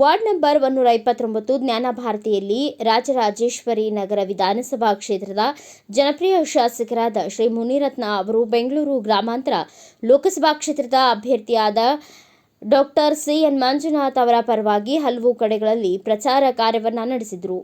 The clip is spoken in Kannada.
ವಾರ್ಡ್ ನಂಬರ್ ಒನ್ನೂರ ಇಪ್ಪತ್ತೊಂಬತ್ತು ಜ್ಞಾನ ಭಾರತಿಯಲ್ಲಿ ರಾಜರಾಜೇಶ್ವರಿ ನಗರ ವಿಧಾನಸಭಾ ಕ್ಷೇತ್ರದ ಜನಪ್ರಿಯ ಶಾಸಕರಾದ ಶ್ರೀ ಮುನಿರತ್ನ ಅವರು ಬೆಂಗಳೂರು ಗ್ರಾಮಾಂತರ ಲೋಕಸಭಾ ಕ್ಷೇತ್ರದ ಅಭ್ಯರ್ಥಿಯಾದ ಡಾಕ್ಟರ್ ಸಿ ಎನ್ ಮಂಜುನಾಥ್ ಅವರ ಪರವಾಗಿ ಹಲವು ಕಡೆಗಳಲ್ಲಿ ಪ್ರಚಾರ ಕಾರ್ಯವನ್ನು ನಡೆಸಿದರು.